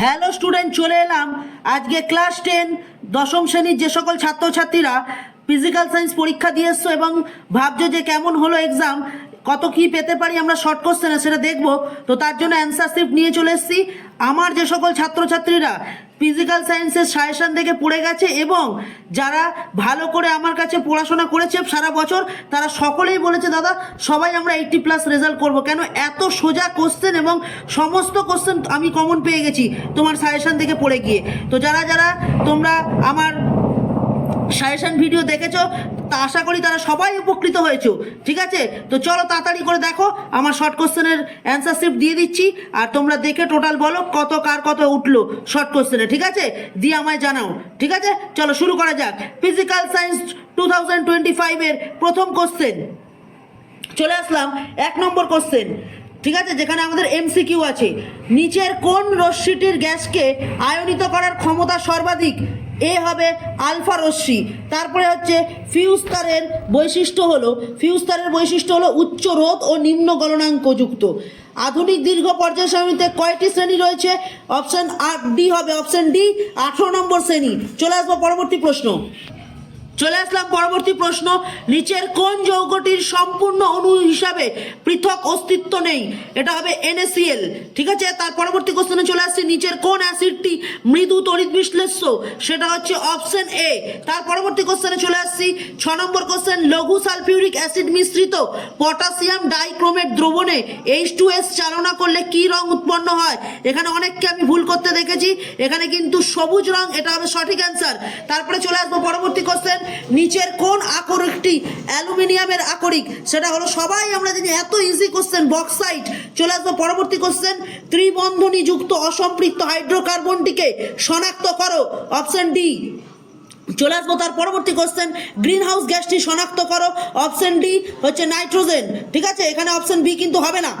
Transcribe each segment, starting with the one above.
Hello student চলে এলাম। আজকে ক্লাস টেন দশম শ্রেণির যে সকল ছাত্রছাত্রীরা ফিজিক্যাল সায়েন্স পরীক্ষা দিয়ে এসছো এবং ভাবছ যে কেমন হলো এক্সাম কত কি পেতে পারি আমরা শর্ট কোশ্চেনে সেটা দেখব। তো তার জন্য অ্যান্সার স্ক্রিপ্ট নিয়ে চলে এসেছি। আমার যে সকল ছাত্রছাত্রীরা ফিজিক্যাল সায়েন্সের সাজেশন থেকে পড়ে গেছে এবং যারা ভালো করে আমার কাছে পড়াশোনা করেছে সারা বছর, তারা সকলেই বলেছে, দাদা, সবাই আমরা এইটটি প্লাস রেজাল্ট করব। কেন এত সোজা কোশ্চেন এবং সমস্ত কোশ্চেন আমি কমন পেয়ে গেছি তোমার সাজেশন থেকে পড়ে গিয়ে। তো যারা যারা তোমরা আমার সাজেশন ভিডিও দেখেছ তা আশা করি তারা সবাই উপকৃত হয়েছো। ঠিক আছে? তো চলো তাড়াতাড়ি করে দেখো, আমার শর্ট কোশ্চেনের অ্যান্সার স্ক্রিপ্ট দিয়ে দিচ্ছি, আর তোমরা দেখে টোটাল বলো কত, কার কত উঠল শর্ট কোশ্চেনে ঠিক আছে? দিয়ে আমায় জানাও। ঠিক আছে? চলো শুরু করা যাক। Physical science two thousand twenty ফাইভের প্রথম কোশ্চেন চলে আসলাম এক নম্বর কোশ্চেন ঠিক আছে? যেখানে আমাদের এমসিকিউ আছে। নিচের কোন রশ্মিটির গ্যাসকে আয়নিত করার ক্ষমতা সর্বাধিক? এ হবে আলফা রশ্মি। তারপরে হচ্ছে ফিউস্তারের তারের বৈশিষ্ট্য হলো, ফিউস্তারের তারের বৈশিষ্ট্য হলো উচ্চ রোধ ও নিম্ন গলনাঙ্কযুক্ত। আধুনিক দীর্ঘ পর্যায় সারণীতে কয়টি শ্রেণি রয়েছে? অপশন ডি হবে অপশন ডি, আঠেরো নম্বর শ্রেণি। চলে আসব পরবর্তী প্রশ্ন। চলে আসলাম পরবর্তী প্রশ্ন। নিচের কোন যৌগটির সম্পূর্ণ অণু হিসাবে পৃথক অস্তিত্ব নেই? এটা হবে NaCl ঠিক আছে? তার পরবর্তী কোশ্চেনে চলে আসছে। নিচের কোন অ্যাসিডটি মৃদু তড়িৎ বিশ্লেষ্য? সেটা হচ্ছে অপশন এ তার পরবর্তী কোশ্চেনে চলে আসছি। ছ নম্বর কোশ্চেন লঘু সালফিউরিক অ্যাসিড মিশ্রিত পটাশিয়াম ডাইক্রোমেট দ্রবণে এইচ টু এস চালনা করলে কি রং উৎপন্ন হয়? এখানে অনেককে আমি ভুল করতে দেখেছি। এখানে কিন্তু সবুজ রং, এটা হবে সঠিক অ্যান্সার তারপরে চলে আসব পরবর্তী কোশ্চেন নিচের কোন আকরিকটি অ্যালুমিনিয়ামের আকরিক? সেটা হলো সবাই আমরা জানি, এত ইজি কোশ্চেন বক্সাইট চলে আসব পরবর্তী কোশ্চেন ত্রিবন্ধনী যুক্ত অসম্পৃক্ত হাইড্রোকার্বনটিকে শনাক্ত করো। অপশন ডি চলে আসব তার পরবর্তী কোশ্চেন গ্রিন হাউস গ্যাসটি শনাক্ত করো। অপশন ডি হচ্ছে নাইট্রোজেন ঠিক আছে? এখানে অপশন বি কিন্তু হবে না।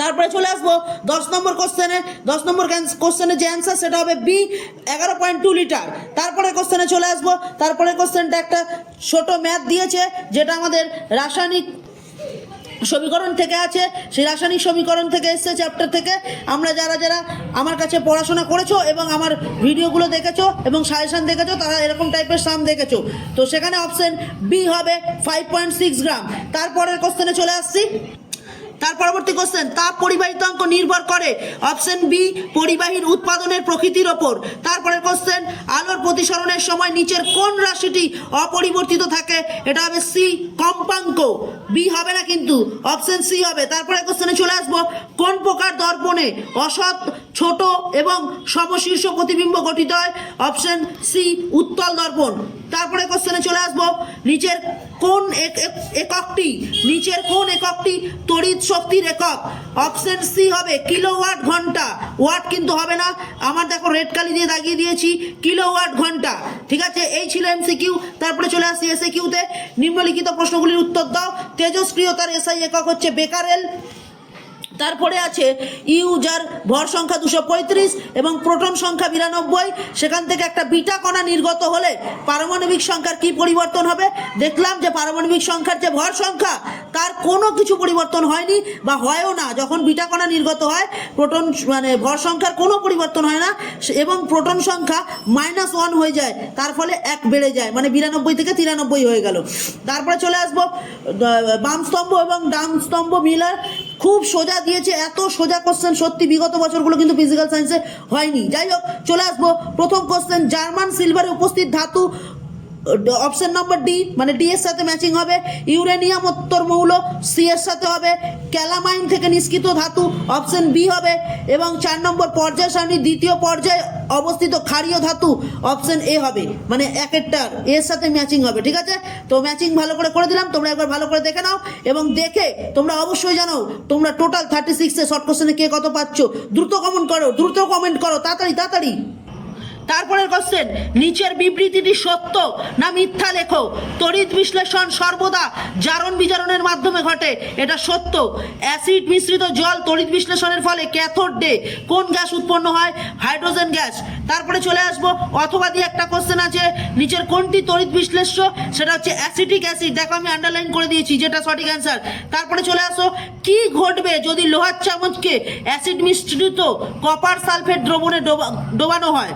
তারপরে চলে আসব দশ নম্বর কোশ্চেনে দশ নম্বর কোশ্চেনের যে অ্যান্সার সেটা হবে বি এগারো পয়েন্ট টু লিটার তারপরে কোশ্চেনে চলে আসব। তারপরে কোশ্চেনটা একটা ছোট ম্যাথ দিয়েছে, যেটা আমাদের রাসায়নিক সমীকরণ থেকে আছে। সেই রাসায়নিক সমীকরণ থেকে এসছে চ্যাপ্টার থেকে। আমরা যারা যারা আমার কাছে পড়াশোনা করেছ এবং আমার ভিডিওগুলো দেখেছ এবং সাজেশন দেখেছ, তারা এরকম টাইপের সাম দেখেছ। তো সেখানে অপশন বি হবে ফাইভ পয়েন্ট সিক্স গ্রাম তারপরের কোশ্চেনে চলে আসছি। তার পরবর্তী কোশ্চেন তাপ পরিবাহিতাঙ্ক নির্ভর করে। অপশন বি পরিবাহীর উৎপাদনের প্রকৃতির ওপর। তারপরের কোশ্চেন আলোর প্রতিসরণের সময় নিচের কোন রাশিটি অপরিবর্তিত থাকে? এটা হবে সি কম্পাঙ্ক। বি হবে না কিন্তু অপশন সি হবে। তারপরে কোশ্চেনে চলে আসব। কোন প্রকার দর্পণে অসৎ, ছোট এবং সমশীর্ষ প্রতিবিম্ব গঠিত হয়? অপশন সি উত্তল দর্পণ। তারপরে কোশ্চেনে চলে আসব। নিচের কোন এক- এক- এককটি, নিচের কোন এককটি তড়িৎ শক্তির একক? অপশন সি হবে কিলোওয়াট ঘণ্টা। ওয়াট কিন্তু হবে না। আমার দেখো রেড কালি দিয়ে দাগিয়ে দিয়েছি কিলোওয়াট ঘণ্টা। ঠিক আছে? এই ছিল এমসিকিউ তারপরে চলে আসছি এসএ কিউতে নিম্নলিখিত প্রশ্নগুলির উত্তর দাও। তেজস্ক্রিয়তার এসআই একক হচ্ছে বেকারেল তারপরে আছে ইউজার ভর সংখ্যা দুশো পঁয়ত্রিশ এবং প্রোটন সংখ্যা বিরানব্বই। সেখান থেকে একটা বিটা কণা নির্গত হলে পারমাণবিক সংখ্যার কি পরিবর্তন হবে? দেখলাম যে পারমাণবিক সংখ্যার যে ভর সংখ্যা, তার কোনো কিছু পরিবর্তন হয়নি বা হয়ও না। যখন বিটা কণা নির্গত হয়, প্রোটন মানে ভর সংখ্যার কোনো পরিবর্তন হয় না এবং প্রোটন সংখ্যা মাইনাস ওয়ান হয়ে যায়, তার ফলে এক বেড়ে যায় মানে বিরানব্বই থেকে তিরানব্বই হয়ে গেল। তারপরে চলে আসব বাম স্তম্ভ এবং ডান স্তম্ভ মিলার খুব সোজা দিয়েছে, এত সোজা কোশ্চেন সত্যি বিগত বছরগুলো কিন্তু ফিজিক্যাল সায়েন্সে হয়নি। যাই হোক, চলে আসব প্রথম কোশ্চেন জার্মান সিলভারে উপস্থিত ধাতু অপশন নম্বর ডি মানে ডি এর সাথে ম্যাচিং হবে ইউরেনিয়াম উত্তর মৌল সি এর সাথে হবে ক্যালামাইন থেকে নিষ্কৃত ধাতু অপশন বি হবে, এবং চার নম্বর পর্যায় সারণীর দ্বিতীয় পর্যায়ে অবস্থিত ক্ষারীয় ধাতু অপশন এ হবে মানে একেরটার এর সাথে ম্যাচিং হবে, ঠিক আছে? তো ম্যাচিং ভালো করে করে দিলাম, তোমরা একবার ভালো করে দেখে নাও, এবং দেখে তোমরা অবশ্যই জানো তোমরা টোটাল থার্টি সিক্সে শর্ট কোশ্চেনে কে কত পাচ্ছ, দ্রুত কমেন্ট করো, দ্রুত কমেন্ট করো, তাড়াতাড়ি তাড়াতাড়ি। তারপরের কোশ্চেন নিচের বিবৃতিটি সত্য না মিথ্যা লেখো? তড়িৎ বিশ্লেষণ সর্বদা জারণ বিজারণের মাধ্যমে ঘটে, এটা সত্য। অ্যাসিড মিশ্রিত জল তড়িৎ বিশ্লেষণের ফলে ক্যাথোড ডে, কোন গ্যাস উৎপন্ন হয়? Hydrogen gas. তারপরে চলে আসব, অথবা দিয়ে একটা কোশ্চেন আছে, নিচের কোনটি তড়িৎ বিশ্লেষ্য? সেটা হচ্ছে অ্যাসিটিক অ্যাসিড। দেখো আমি আন্ডারলাইন করে দিয়েছি, যেটা সঠিক অ্যান্সার তারপরে চলে আসো, কি ঘটবে যদি লোহার চামচকে অ্যাসিড মিশ্রিত কপার সালফেট দ্রবণে ডোবা- ডোবানো হয়?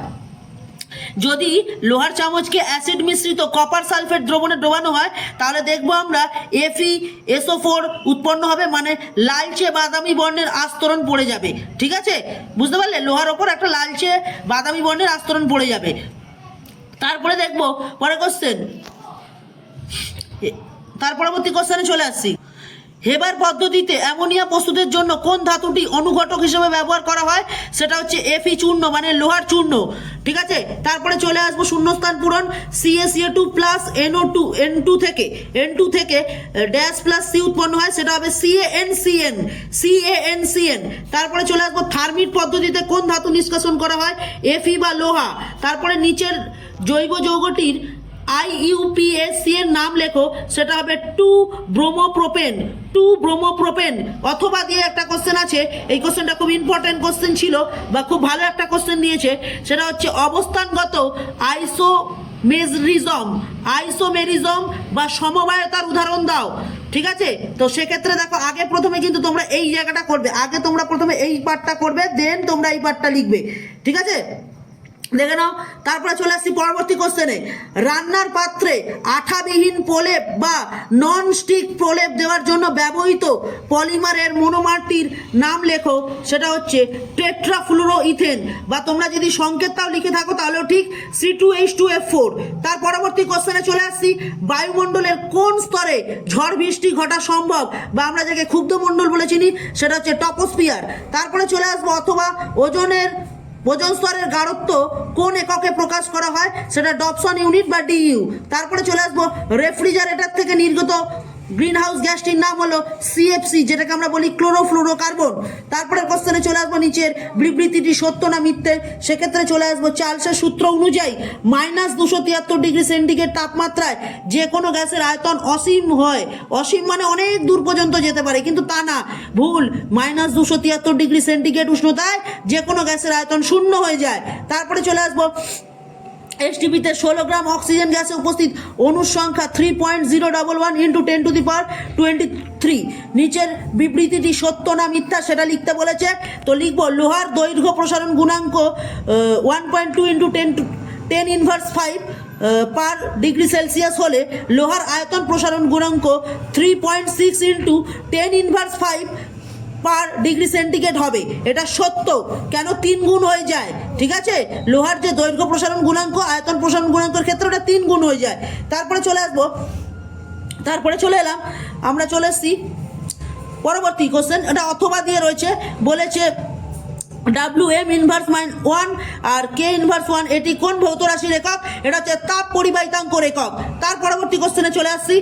যদি লোহার চামচকে অ্যাসিড মিশ্রিত কপার সালফেট দ্রবণে ডোবানো হয়, তাহলে দেখব আমরা এফি এসও ফোর উৎপন্ন হবে মানে লালচে বাদামি বর্ণের আস্তরণ পড়ে যাবে। ঠিক আছে? বুঝতে পারলে? লোহার ওপর একটা লালচে বাদামি বর্ণের আস্তরণ পড়ে যাবে। তারপরে দেখব পরে কোশ্চেন তার পরবর্তী কোশ্চেনে চলে আসছি। হেবার পদ্ধতিতে অ্যামোনিয়া প্রস্তুতের জন্য কোন ধাতুটি অনুঘটক হিসেবে ব্যবহার করা হয়, সেটা হচ্ছে এফি চূর্ণ মানে লোহার চূর্ণ। ঠিক আছে? তারপরে চলে আসব শূন্যস্থান পূরণ C A C A two plus N O two N two থেকে। এন টু থেকে ড্যাশ প্লাস সি উৎপন্ন হয়, সেটা হবে C A N C N C A N C N তারপরে চলে আসব থার্মিট পদ্ধতিতে কোন ধাতু নিষ্কাশন করা হয় এফি বা লোহা। তারপরে নিচের জৈব যৌগটির আইইউপিএসসি এর নাম লেখো, সেটা হবে টু ব্রোমোপ্রোপেন টু ব্রোমোপ্রোপেন অথবা দিয়ে একটা কোশ্চেন আছে, এই কোশ্চেনটা খুব ইম্পর্টেন্ট কোশ্চেন ছিল বা খুব ভালো একটা কোশ্চেন দিয়েছে, সেটা হচ্ছে অবস্থানগত আইসো মেজরিজম আইসোমেরিজম বা সমবায়তার উদাহরণ দাও, ঠিক আছে? তো সেক্ষেত্রে দেখো, আগে প্রথমে কিন্তু তোমরা এই জায়গাটা করবে, আগে তোমরা প্রথমে এই পার্টটা করবে দেন তোমরা এই পার্টটা লিখবে, ঠিক আছে? দেখে নাও, তারপরে চলে আসছি পরবর্তী কোশ্চেনে রান্নার পাত্রে আঠাবিহীন প্রলেপ বা নন স্টিক প্রলেপ দেওয়ার জন্য ব্যবহৃত পলিমারের মনোমারটির নাম লেখো। সেটা হচ্ছে টেট্রাফ্লুরো ইথেন বা তোমরা যদি সংকেতটাও লিখে থাকো, তাহলেও ঠিক C two H two F four তার পরবর্তী কোশ্চেনে চলে আসছি, বায়ুমণ্ডলের কোন স্তরে ঝড় বৃষ্টি ঘটা সম্ভব? বা আমরা যাকে ক্ষুব্ধ মণ্ডল বলে চিনি, সেটা হচ্ছে টপোস্পিয়ার তারপরে চলে আসব অথবা ওজনের ওজন স্তরের গাঢ়ত্ব কোন এককে প্রকাশ করা হয়? সেটা ডপসন ইউনিট বা ডিইউ তারপরে চলে আসব রেফ্রিজারেটর থেকে নির্গত গ্রিন হাউস গ্যাসটির নাম হলো সিএফসি যেটাকে আমরা বলি ক্লোরোফ্লুরোকার্বন। তারপরে কোশ্চেনে চলে আসব নিচের বিবৃতিটি সত্য না মিথ্যে? সেক্ষেত্রে চলে আসব চার্লসের সূত্র অনুযায়ী মাইনাস দুশো তিয়াত্তর ডিগ্রি সেন্টিগ্রেড তাপমাত্রায় যে কোনো গ্যাসের আয়তন অসীম হয়। অসীম মানে অনেক দূর পর্যন্ত যেতে পারে, কিন্তু তা না। ভুল মাইনাস দুশো তিয়াত্তর ডিগ্রি সেন্টিগ্রেড উষ্ণতায় যে কোনো গ্যাসের আয়তন শূন্য হয়ে যায়। তারপরে চলে আসব এসটিপিতে ষোলো গ্রাম অক্সিজেন গ্যাসে উপস্থিত অণুর সংখ্যা three point zero double one into ten to the power twenty three নিচের বিবৃতিটি সত্য না মিথ্যা সেটা লিখতে বলেছে। তো লিখব, লোহার দৈর্ঘ্য প্রসারণ গুণাঙ্ক one point two into ten to ten inverse five per degree Celsius হলে লোহার আয়তন প্রসারণ গুণাঙ্ক three point six into ten inverse five per degree centigrade হবে। এটা সত্য। কেন তিন গুণ হয়ে যায়? ঠিক আছে? লোহার যে দৈর্ঘ্য প্রসারণ গুণাঙ্ক, আয়তন প্রসারণ গুণাঙ্কের ক্ষেত্রে ওটা তিন গুণ হয়ে যায়। তারপরে চলে আসব। তারপরে চলে এলাম। আমরা চলে এসছি। পরবর্তী কোশ্চেন এটা অথবা দিয়ে রয়েছে। বলেছে W M inverse minus one আর কে ইনভার্স ওয়ান এটি কোন ভৌত রাশির একক? এটা হচ্ছে তাপ পরিবাহিতাঙ্কর একক। তার পরবর্তী কোশ্চেনে চলে আসছি।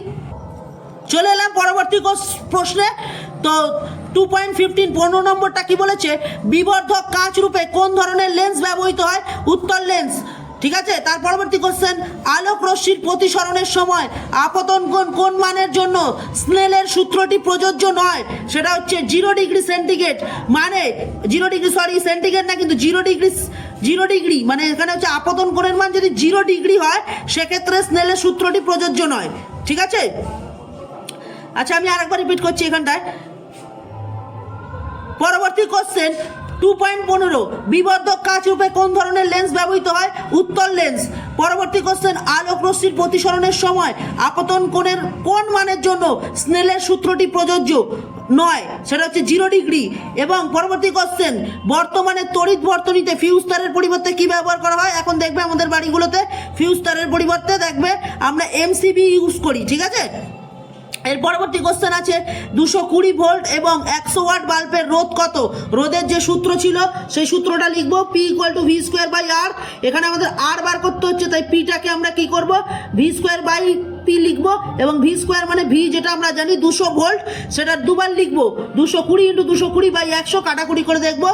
চলে এলাম পরবর্তী প্রশ্নে। তো টু পয়েন্ট ফিফটিন পনেরো নম্বরটা কি বলেছে? বিবর্ধক কাঁচ রূপে কোন ধরনের লেন্স ব্যবহৃত হয়? উত্তর লেন্স ঠিক আছে? তার পরবর্তী কোশ্চেন আলোক রশ্মির প্রতিসরণের সময় আপতন কোণ কোন মানের জন্য? স্নেলের সূত্রটি প্রযোজ্য নয়। সেটা হচ্ছে জিরো ডিগ্রি সেন্টিগ্রেড মানে জিরো ডিগ্রি সরি সেন্টিগ্রেড না, কিন্তু জিরো ডিগ্রি জিরো ডিগ্রি মানে এখানে হচ্ছে আপতন কোণের মান যদি জিরো ডিগ্রি হয়, সেক্ষেত্রে স্নেলের সূত্রটি প্রযোজ্য নয়। ঠিক আছে? আচ্ছা আমি আরেকবার রিপিট করছি এখানটায়। পরবর্তী কোশ্চেন টু পয়েন্ট পনেরো, বিবর্ধক কাচ রূপে কোন ধরনের লেন্স ব্যবহৃত হয়? উত্তর লেন্স পরবর্তী কোশ্চেন আলোক রশ্মির প্রতিসরণের সময় আপতন কোণের কোন মানের জন্য স্নেলের সূত্রটি প্রযোজ্য? নয়, সেটা হচ্ছে জিরো ডিগ্রি এবং পরবর্তী কোশ্চেন বর্তমানে তড়িৎ বর্তনীতে ফিউজ তারের পরিবর্তে কি ব্যবহার করা হয়? এখন দেখবে আমাদের বাড়িগুলোতে ফিউজ তারের পরিবর্তে দেখবে আমরা এমসিবি ইউজ করি, ঠিক আছে? এর পরবর্তী কোশ্চেন আছে, দুশো কুড়ি ভোল্ট এবং একশো ওয়াট বাল্বের রোধ কত? রোধের যে সূত্র ছিল, সেই সূত্রটা লিখব P equal to V square by R এখানে আমাদের আর বার করতে হচ্ছে, তাই পিটাকে আমরা কি করব? ভি স্কোয়ার বাই পি লিখব এবং ভি স্কোয়ার মানে ভি যেটা আমরা জানি, দুশো ভোল্ট সেটা দুবার লিখব। দুশো কুড়ি ইন্টু দুশো কুড়ি বাই একশো কাটাকুটি করে দেখব।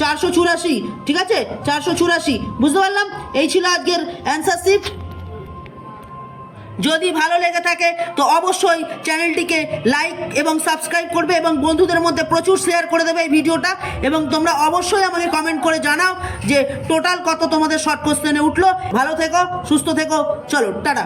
চারশো চুরাশি, ঠিক আছে? চারশো চুরাশি, বুঝতে পারলাম? এই ছিল আজকের অ্যান্সার শিট যদি ভালো লেগে থাকে, তো অবশ্যই চ্যানেলটিকে লাইক এবং সাবস্ক্রাইব করবে এবং বন্ধুদের মধ্যে প্রচুর শেয়ার করে দেবে এই ভিডিওটা। এবং তোমরা অবশ্যই আমাকে কমেন্ট করে জানাও যে টোটাল কত তোমাদের শর্ট কোশ্চেনে উঠল। ভালো থেকো, সুস্থ থেকো, চলো, টাটা।